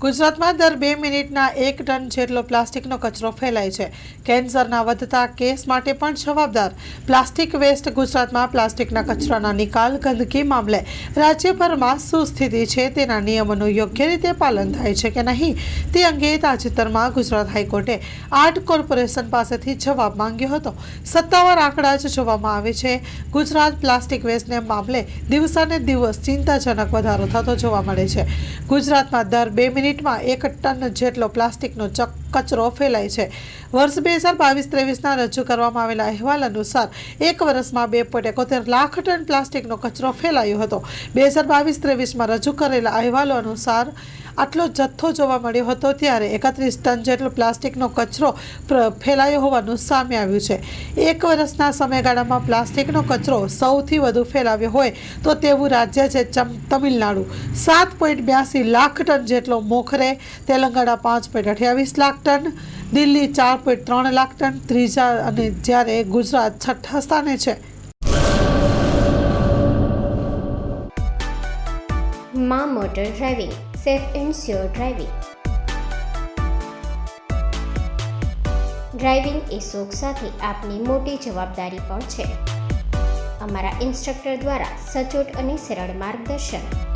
ગુજરાતમાં દર બે મિનિટના એક ટન જેટલો પ્લાસ્ટિકનો કચરો ફેલાય છે. કેન્સરના વધતા કેસ માટે પણ જવાબદાર. પ્લાસ્ટિક વેસ્ટ ગુજરાતમાં પ્લાસ્ટિકના કચરાના નિકાલ, ગંદકી મામલે રાજ્યભરમાં શું સ્થિતિ છે તેના નિયમોનું યોગ્ય રીતે પાલન થાય છે કે નહીં તે અંગે તાજેતરમાં ગુજરાત હાઈકોર્ટે આર્ટ કોર્પોરેશન પાસેથી જવાબ માંગ્યો હતો. સત્તાવાર આંકડા જ જોવામાં આવે છે. ગુજરાત પ્લાસ્ટિક વેસ્ટને મામલે દિવસાને દિવસ ચિંતાજનક વધારો થતો જોવા મળે છે. ગુજરાતમાં દર બે મિનિટમાં એક ટન જેટલો પ્લાસ્ટિકનો ચક કચરો ફેલાય છે. વર્ષ બે હજાર બાવીસ ત્રેવીસના રજૂ કરવામાં આવેલા અહેવાલ અનુસાર એક વર્ષમાં બે પોઈન્ટ એકોતેર લાખ ટન પ્લાસ્ટિકનો કચરો ફેલાયો હતો. બે હજાર બાવીસ ત્રેવીસમાં રજૂ કરેલા અહેવાલો અનુસાર આટલો જથ્થો જોવા મળ્યો હતો ત્યારે એકત્રીસ ટન જેટલો પ્લાસ્ટિકનો કચરો ફેલાયો હોવાનું સામે આવ્યું છે. એક વર્ષના સમયગાળામાં પ્લાસ્ટિકનો કચરો સૌથી વધુ ફેલાવ્યો હોય તો તેવું રાજ્ય છે તમિલનાડુ. સાત પોઈન્ટ બ્યાસી લાખ ટન જેટલો મોખરે, તેલંગાણા પાંચ પોઈન્ટ અઠ્યાવીસ લાખ ટન, દિલ્હી ચાર પોઈન્ટ ત્રણ લાખ ટન, ત્રીજા અને જ્યારે ગુજરાત છઠ્ઠા સ્થાને છે. મા motor driving, safe and sure driving. Driving એ શોખ સાથે આપની મોટી જવાબદારી પણ છે. અમારા ઇન્સ્ટ્રક્ટર દ્વારા સચોટ અને સરળ માર્ગદર્શન.